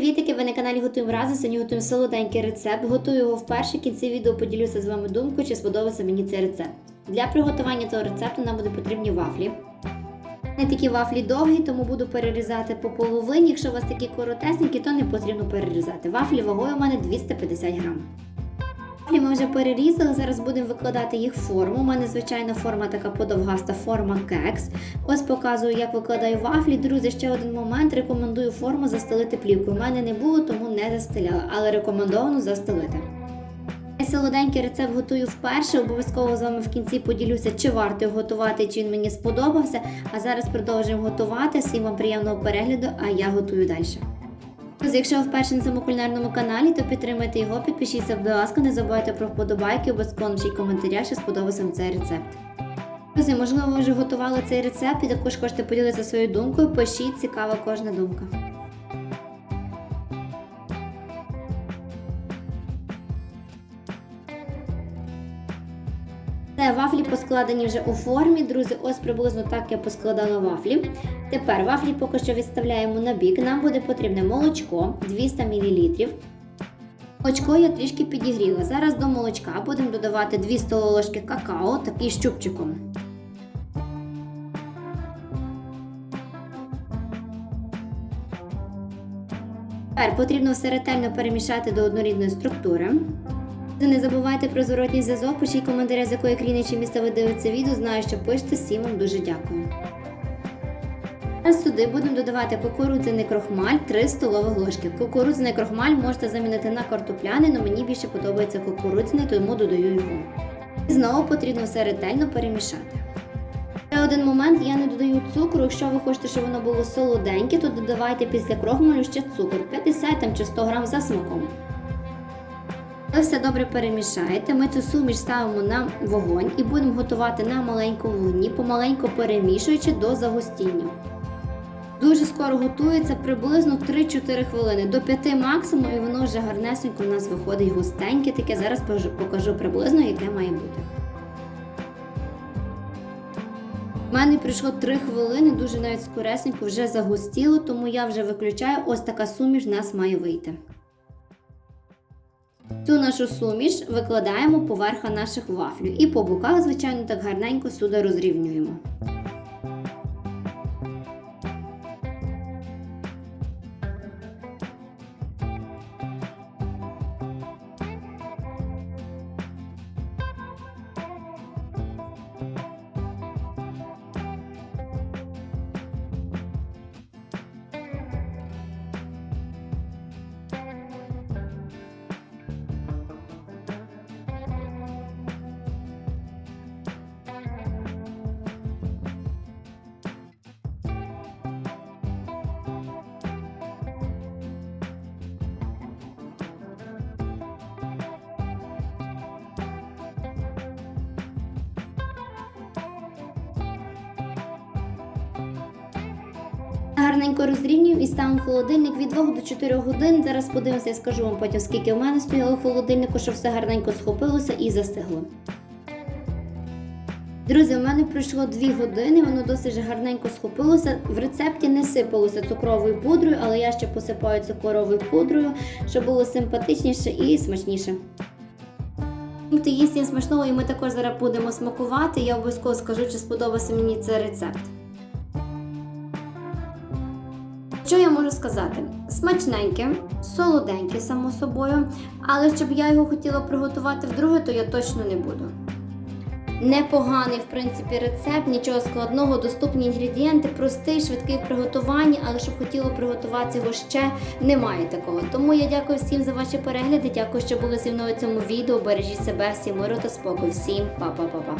привітики! Ви на каналі Готуємо разом. Сьогодні готуємо солоденький рецепт. Готую його вперше. В кінці відео поділюся з вами думкою, чи сподобався мені цей рецепт. Для приготування цього рецепту нам буде потрібні вафлі. Не такі вафлі довгі, тому буду перерізати по половині. Якщо у вас такі коротесенькі, то не потрібно перерізати. Вафлі вагою у мене 250 грам. Вафлі ми вже перерізали, зараз будемо викладати їх форму. У мене звичайно форма така подовгаста, форма кекс. Ось показую, як викладаю вафлі. Друзі, ще один момент. Рекомендую форму застелити плівкою. У мене не було, тому не застеляла, але рекомендовано застелити. Солоденький рецепт готую вперше. Обов'язково з вами в кінці поділюся, чи варто його готувати, чи він мені сподобався. А зараз продовжуємо готувати. Всім вам приємного перегляду, а я готую далі. Якщо ви вперше на цьому кулінарному каналі, то підтримайте його, підпишіться, будь ласка, не забувайте про вподобайки, обов'язково напишіть коментаря, що сподобався вам цей рецепт. Друзі, можливо, ви вже готували цей рецепт і також хочете поділитися своєю думкою. Пишіть, цікава кожна думка. Це вафлі поскладені вже у формі. Друзі, ось приблизно так я поскладала вафлі. Тепер вафлі поки що відставляємо на бік. Нам буде потрібне молочко 200 мл. Молочко я трішки підігріла. Зараз до молочка будемо додавати 2 столові ложки какао, такий з чубчиком. Тепер потрібно все ретельно перемішати до однорідної структури. Не забувайте про зворотній зв'язок, пишіть коментарі, з якої країни чи міста ви дивитеся відео. Знаю, що пишете, всім вам дуже дякую. Зараз сюди будемо додавати кукурудзяний крохмаль 3 столових ложки. Кукурудзяний крохмаль можете замінити на картопляний, але мені більше подобається кукурудзяний, тому додаю його. І знову потрібно все ретельно перемішати. Ще один момент, я не додаю цукру. Якщо ви хочете, щоб воно було солоденьке, то додавайте після крохмалю ще цукор 50 чи 100 грам за смаком. Ви все добре перемішаєте. Ми цю суміш ставимо на вогонь і будемо готувати на маленькому вогні, помаленьку перемішуючи до загустіння. Дуже скоро готується приблизно 3-4 хвилини, до 5 максимум, і воно вже гарнесенько у нас виходить густеньке, таке зараз покажу приблизно, яке має бути. У мене пройшло 3 хвилини, дуже навіть скоресенько вже загустіло, тому я вже виключаю, ось така суміш в нас має вийти. Цю нашу суміш викладаємо поверха наших вафлів і по боках, звичайно, так гарненько сюди розрівнюємо. Гарненько розрівнюємо і ставимо холодильник від 2 до 4 годин. Зараз подивимося, я скажу вам потім, скільки в мене стояло в холодильнику, щоб все гарненько схопилося і застигло. Друзі, у мене пройшло 2 години, воно досить гарненько схопилося. В рецепті не сипалося цукровою пудрою, але я ще посипаю цукровою пудрою, щоб було симпатичніше і смачніше. Хто їсть їм смачного, і ми також зараз будемо смакувати. Я обов'язково скажу, чи сподобався мені цей рецепт. Що я можу сказати? Смачненьке, солоденьке, само собою, але щоб я його хотіла приготувати вдруге, то я точно не буду. Непоганий, в принципі, рецепт, нічого складного, доступні інгредієнти, простий, швидкий в приготуванні, але щоб хотіло приготувати його ще, немає такого. Тому я дякую всім за ваші перегляди. Дякую, що були зі мною в цьому відео. Бережіть себе, всім миру та спокою. Всім па-па-па-па.